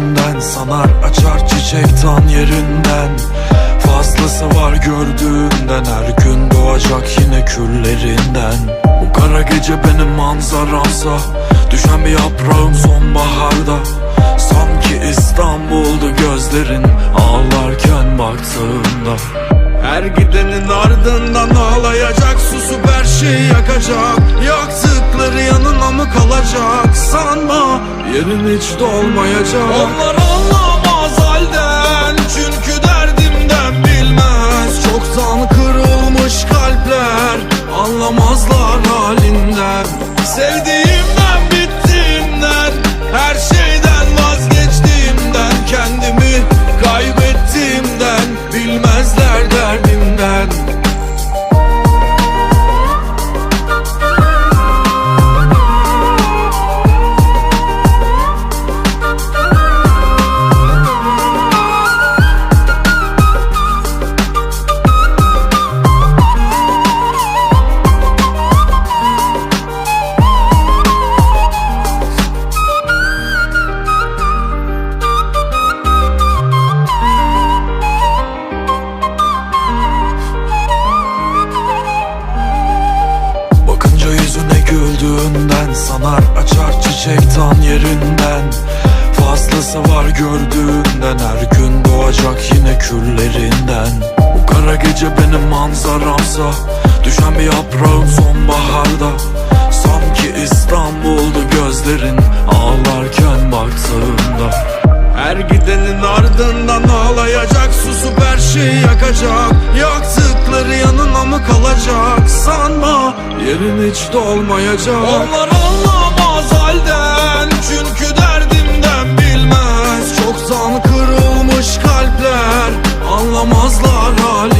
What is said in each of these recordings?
güldüğünden Sanar açar çiçek tan yerinden. Fazlası var gördüğünden Her gün doğacak yine küllerinden. Bu kara gece benim manzaramsa Düşen bir yaprağım sonbaharda. Sanki İstanbul'du gözlerin Ağlarken baktığında her gidenin ardından ağlayacak Susup her şeyi yakacak mı kalacak Sanma. Yerin hiç dolmayacak. Onlar anlamaz Sanar açar çiçek tan yerinden. Fazlası var gördüğünden Her gün doğacak yine küllerinden. Bu kara gece benim manzaramsa Düşen bir yaprağım sonbaharda. Sanki İstanbul'du gözlerin Ağlarken baktığında her gidenin ardından ağlayacak Susup her şeyi yakacak. Yaktıkları yanına mı kalacak? Sanma yerin hiç dolmayacak. Onlar anlamaz halden Çünkü derdimden bilmez. Çoktan kırılmış kalpler Anlamazlar halinden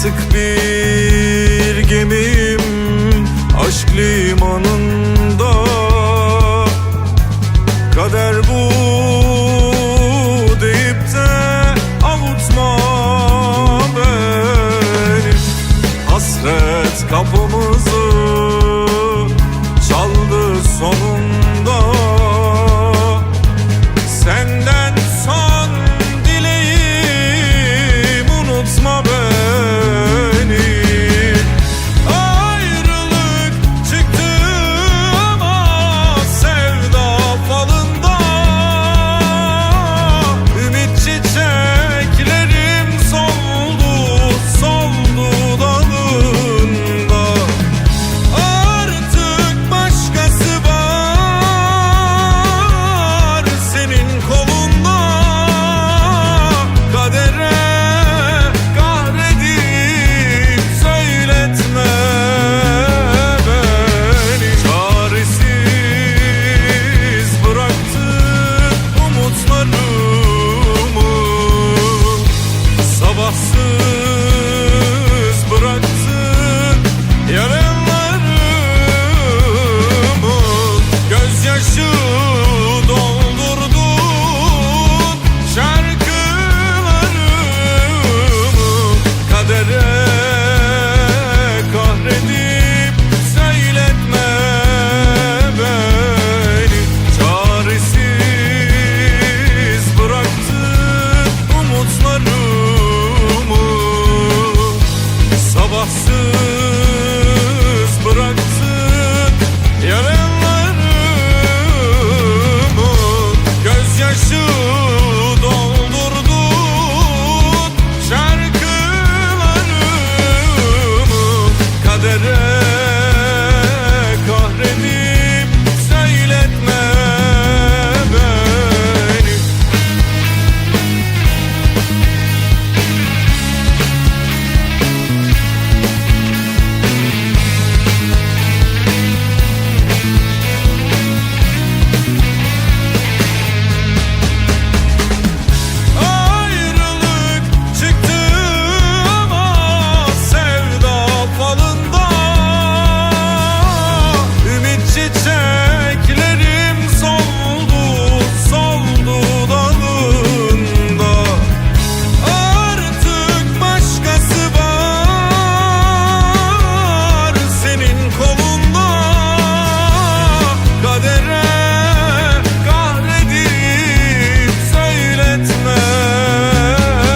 Batık bir gemiyim Aşk limanı